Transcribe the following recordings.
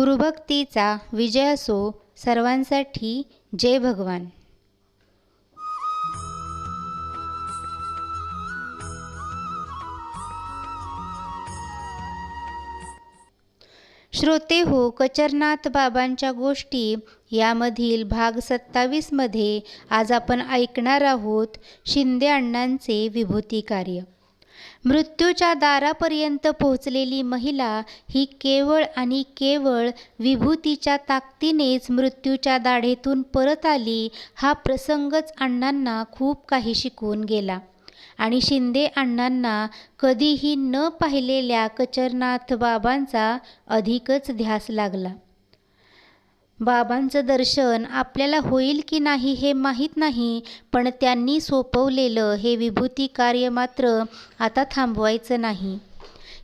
गुरुभक्तीचा विजय असो सर्वांसाठी. जय भगवान. श्रोते हो कचरनाथ बाबांच्या गोष्टी यामधील भाग सत्तावीसमध्ये आज आपण ऐकणार आहोत शिंदे अण्णांचे विभूती कार्य मृत्यूच्या दारापर्यंत पोहोचलेली महिला ही केवळ आणि केवळ विभूतीच्या ताकदीनेच मृत्यूच्या दाढेतून परत आली हा प्रसंगच अण्णांना खूप काही शिकवून गेला. आणि शिंदे अण्णांना कधीही न पाहिलेल्या कचरनाथ बाबांचा अधिकच ध्यास लागला. बाबांचं दर्शन आपल्याला होईल की नाही हे माहीत नाही पण त्यांनी सोपवलेलं हे विभूती कार्य मात्र आता थांबवायचं नाही.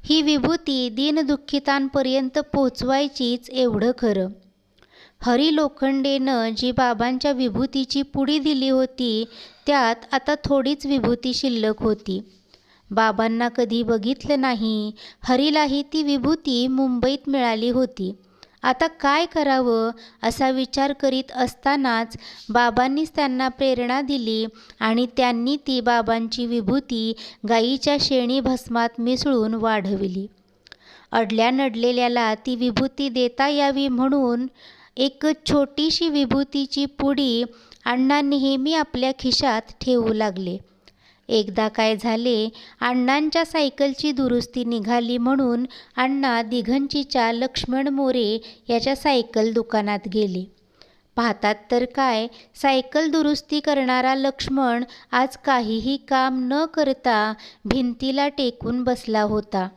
ही विभूती दीनदुःखितांपर्यंत पोचवायचीच एवढं खरं. हरी लोखंडेनं जी बाबांच्या विभूतीची पुडी दिली होती त्यात आता थोडीच विभूती शिल्लक होती. बाबांना कधी बघितलं नाही हरीलाही ती विभूती मुंबईत मिळाली होती. आता काय करावं? असा विचार करीत असतानाच बाबांनीच त्यांना प्रेरणा दिली आणि त्यांनी ती बाबांची विभूती गाईच्या शेणी भस्मात मिसळून वाढविली. अडल्या नडलेल्याला ती विभूती देता यावी म्हणून एक छोटीशी विभूतीची पुडी अण्णा नेहमी आपल्या खिशात ठेवू लागले. एकदा काय झाले अण्णांच्या सायकलची दुरुस्ती निघाली म्हणून अण्णा दिघंचीच्या लक्ष्मण मोरे याच्या सायकल दुकानात गेले. पाहतात तर काय सायकल दुरुस्ती करणारा लक्ष्मण आज काहीही काम न करता भिंतीला टेकून बसला होता.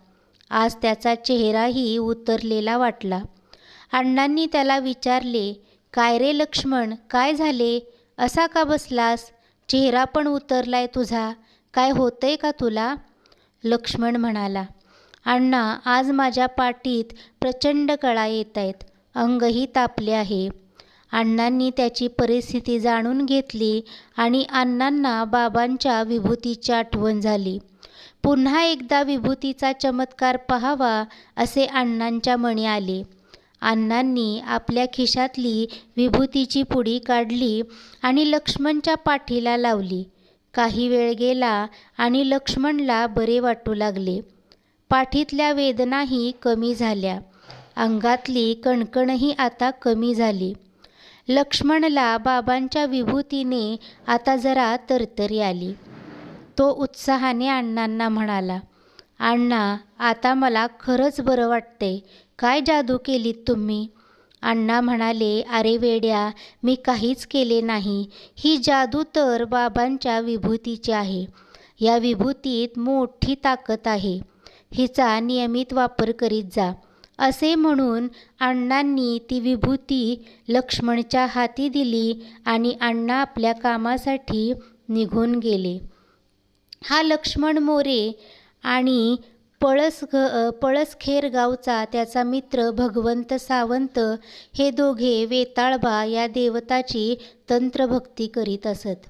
आज त्याचा चेहराही उतरलेला वाटला. अण्णांनी त्याला विचारले काय रे लक्ष्मण काय झाले? असा का बसलास? चेहरा पण उतरलाय तुझा. काय होतंय का तुला? लक्ष्मण म्हणाला. अण्णा आज माझ्या पाठीत प्रचंड कळा येत आहेत अंगही तापले आहे. अण्णांनी त्याची परिस्थिती जाणून घेतली आणि अण्णांना बाबांच्या विभूतीची आठवण झाली. पुन्हा एकदा विभूतीचा चमत्कार पहावा असे अण्णांच्या मणी आले. अण्णांनी आपल्या खिशातली विभूतीची पुडी काढली आणि लक्ष्मणच्या पाठीला लावली. काही वेळ गेला आणि लक्ष्मणला बरे वाटू लागले. पाठीतल्या वेदनाही कमी झाल्या. अंगातली कणकणही आता कमी झाली. लक्ष्मणला बाबांच्या विभूतीने आता जरा तरतरी आली. तो उत्साहाने अण्णांना म्हणाला अण्णा आता मला खरंच बरं वाटते काय जादू केलीत तुम्ही? अण्णा म्हणाले अरे वेड्या मी काहीच केले नाही. ही जादू तर बाबांच्या विभूतीची आहे. या विभूतीत मोठी ताकद आहे. हिचा नियमित वापर करीत जा. असे म्हणून अण्णांनी ती विभूती लक्ष्मणच्या हाती दिली आणि अण्णा आपल्या कामासाठी निघून गेले. हा लक्ष्मण मोरे आणि पळस घ पळसखेर गावचा त्याचा मित्र भगवंत सावंत हे दोघे वेताळबा या देवताची तंत्रभक्ती करीत असत.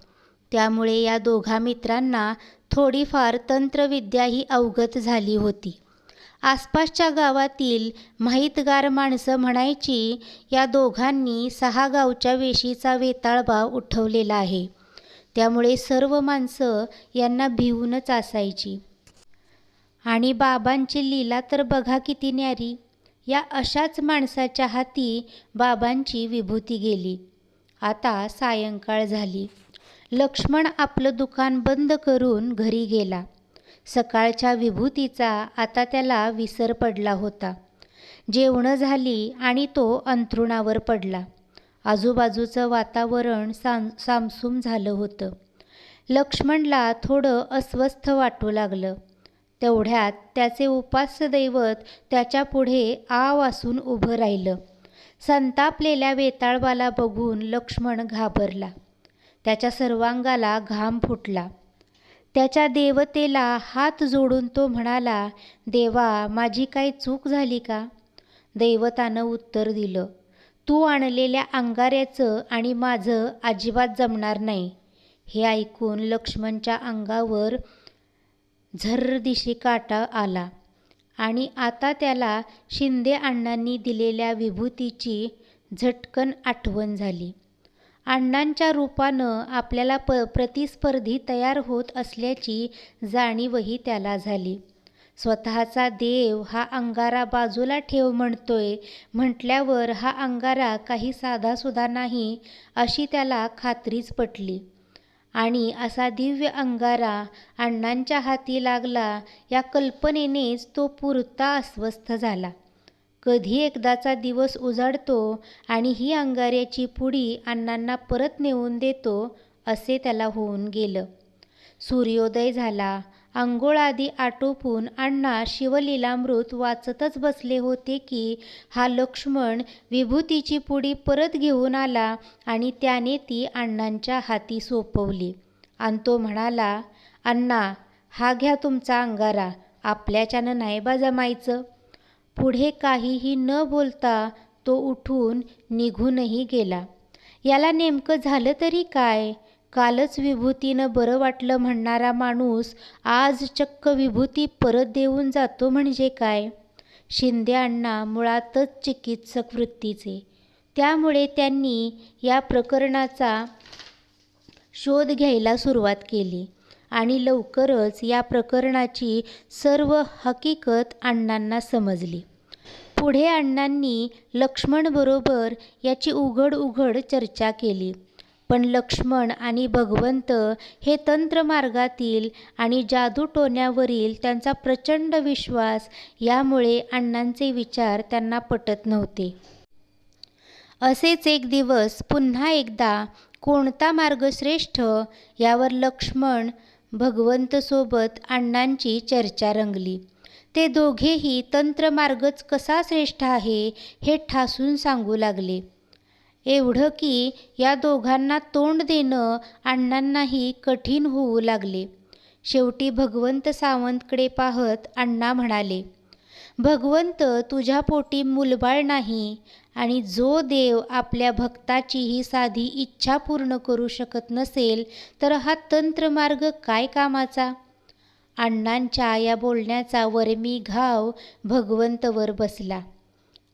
त्यामुळे या दोघा मित्रांना थोडीफार तंत्रविद्याही अवगत झाली होती. आसपासच्या गावातील माहितगार माणसं म्हणायची या दोघांनी सहा गावच्या वेशीचा वेताळबा उठवलेला आहे. त्यामुळे सर्व माणसं यांना भिवूनच असायची. आणि बाबांची लीला तर बघा किती न्यारी. या अशाच माणसाच्या हाती बाबांची विभूती गेली. आता सायंकाळ झाली. लक्ष्मण आपलं दुकान बंद करून घरी गेला. सकाळच्या विभूतीचा आता त्याला विसर पडला होता. जेवणं झाली आणि तो अंथरुणावर पडला. आजूबाजूचं वातावरण साम सामसूम झालं होतं. लक्ष्मणला थोडं अस्वस्थ वाटू लागलं. तेवढ्यात त्याचे उपास्य दैवत त्याच्यापुढे आ वासून उभं राहिलं. संतापलेल्या वेताळबाला बघून लक्ष्मण घाबरला. त्याच्या सर्वांगाला घाम फुटला. त्याच्या देवतेला हात जोडून तो म्हणाला देवा माझी काही चूक झाली का? दैवतानं उत्तर दिलं तू आणलेल्या अंगाऱ्याचं आणि माझं अजिबात जमणार नाही. हे ऐकून लक्ष्मणच्या अंगावर झर्र दिशी काटा आला आणि आता त्याला शिंदे अण्णांनी दिलेल्या विभूतीची झटकन आठवण झाली. अण्णांच्या रूपानं आपल्याला प प्रतिस्पर्धी तयार होत असल्याची जाणीवही त्याला झाली. स्वतःचा देव हा अंगारा बाजूला ठेव म्हणतोय म्हटल्यावर हा अंगारा काही साधासुद्धा नाही अशी त्याला खात्रीच पटली. आणि असा दिव्य अंगारा अण्णांच्या हाती लागला या कल्पनेनेच तो पुरता अस्वस्थ झाला. कधी एकदाचा दिवस उजाडतो आणि ही अंगाऱ्याची पुडी अण्णांना परत नेऊन देतो असे त्याला होऊन गेलं. सूर्योदय झाला आंघोळ आधी आटोपून अण्णा शिवलीलामृत वाचतच बसले होते की हा लक्ष्मण विभूतीची पुडी परत घेऊन आला आणि त्याने ती अण्णांच्या हाती सोपवली. आणि तो म्हणाला अण्णा हा घ्या तुमचा अंगारा आपल्याच्यानं नाही बा जमायचं. पुढे काहीही न बोलता तो उठून निघूनही गेला. याला नेमकं झालं तरी काय? कालच विभूतीनं बरं वाटलं म्हणणारा माणूस आज चक्क विभूती परत देऊन जातो म्हणजे काय? शिंदे अण्णा मुळातच चिकित्सक वृत्तीचे. त्यामुळे त्यांनी या प्रकरणाचा शोध घ्यायला सुरुवात केली आणि लवकरच या प्रकरणाची सर्व हकीकत अण्णांना समजली. पुढे अण्णांनी लक्ष्मणबरोबर याची उघड उघड चर्चा केली. पण लक्ष्मण आणि भगवंत हे तंत्रमार्गातील आणि जादूटोण्यावरील त्यांचा प्रचंड विश्वास यामुळे अण्णांचे विचार त्यांना पटत नव्हते. असेच एक दिवस पुन्हा एकदा कोणता मार्ग श्रेष्ठ यावर लक्ष्मण भगवंतसोबत अण्णांची चर्चा रंगली. ते दोघेही तंत्रमार्गच कसा श्रेष्ठ आहे हे ठासून सांगू लागले. एवढं की या दोघांना तोंड देणं अण्णांनाही कठीण होऊ लागले. शेवटी भगवंत सावंतकडे पाहत अण्णा म्हणाले भगवंत तुझ्या पोटी मुलबाळ नाही आणि जो देव आपल्या भक्ताची ही साधी इच्छा पूर्ण करू शकत नसेल तर हा तंत्रमार्ग काय कामाचा अण्णांच्या या बोलण्याचा वरमी घाव भगवंतवर बसला.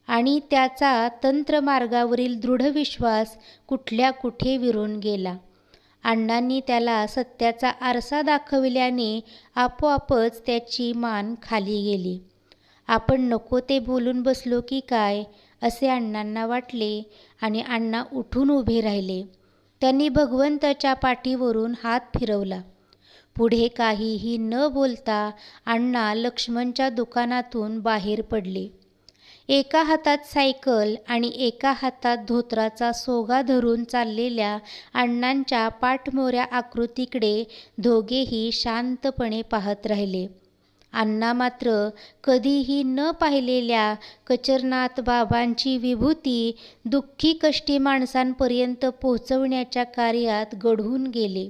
आणि त्याचा तंत्रमार्गावरील दृढ विश्वास कुठल्या कुठे विरून गेला? अण्णांनी त्याला सत्याचा आरसा दाखविल्याने आपोआपच त्याची मान खाली गेली. आपण नको ते बोलून बसलो की काय असे अण्णांना वाटले आणि अण्णा उठून उभे राहिले. त्यांनी भगवंताच्या पाठीवरून हात फिरवला. पुढे काहीही न बोलता अण्णा लक्ष्मणच्या दुकानातून बाहेर पडले. एका हातात सायकल आणि एका हातात धोत्राचा सोगा धरून चाललेल्या अण्णांच्या पाठमोऱ्या आकृतीकडे दोघेही शांतपणे पाहत राहिले. अण्णा मात्र कधीही न पाहिलेल्या कचरनाथ बाबांची विभूती दुःखी कष्टी माणसांपर्यंत पोहोचवण्याच्या कार्यात घडून गेले.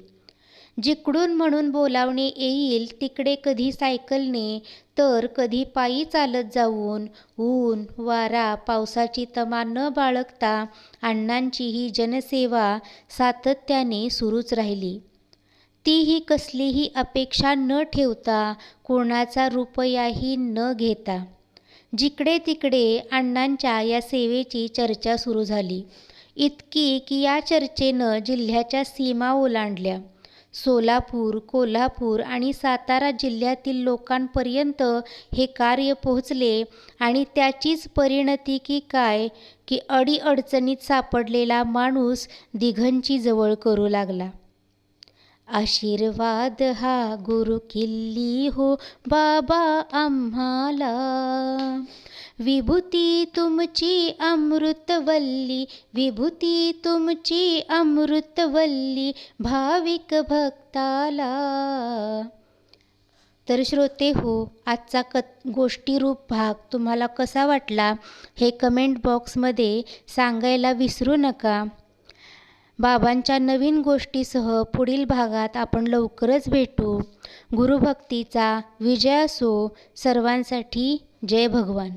जिकडून म्हणून बोलावणे येईल तिकडे कधी सायकलने तर कधी पायी चालत जाऊन ऊन वारा पावसाची तमा न बाळगता अण्णांची ही जनसेवा सातत्याने सुरूच राहिली. तीही कसलीही अपेक्षा न ठेवता कोणाचा रुपयाही न घेता. जिकडे तिकडे अण्णांच्या या सेवेची चर्चा सुरू झाली. इतकी की या चर्चेनं जिल्ह्याच्या सीमा ओलांडल्या. सोलापूर कोल्हापूर आणि सातारा जिल्ह्यातील लोकांपर्यंत हे कार्य पोहोचले आणि त्याचीच परिणती की काय की अडीअडचणीत सापडलेला माणूस दिघंची जवळ करू लागला. आशीर्वाद हा गुरु किल्ली हो बाबा आम्हाला. विभूती तुमची अमृतवल्ली विभूती तुमची अमृतवल्ली भाविक भक्ताला. तर श्रोते हो आजचा क गोष्टीरूप भाग तुम्हाला कसा वाटला हे कमेंट बॉक्समध्ये सांगायला विसरू नका. बाबांच्या नवीन गोष्टीसह पुढील भागात आपण लवकरच भेटू. गुरुभक्तीचा विजय असो. सर्वांसाठी जय भगवान.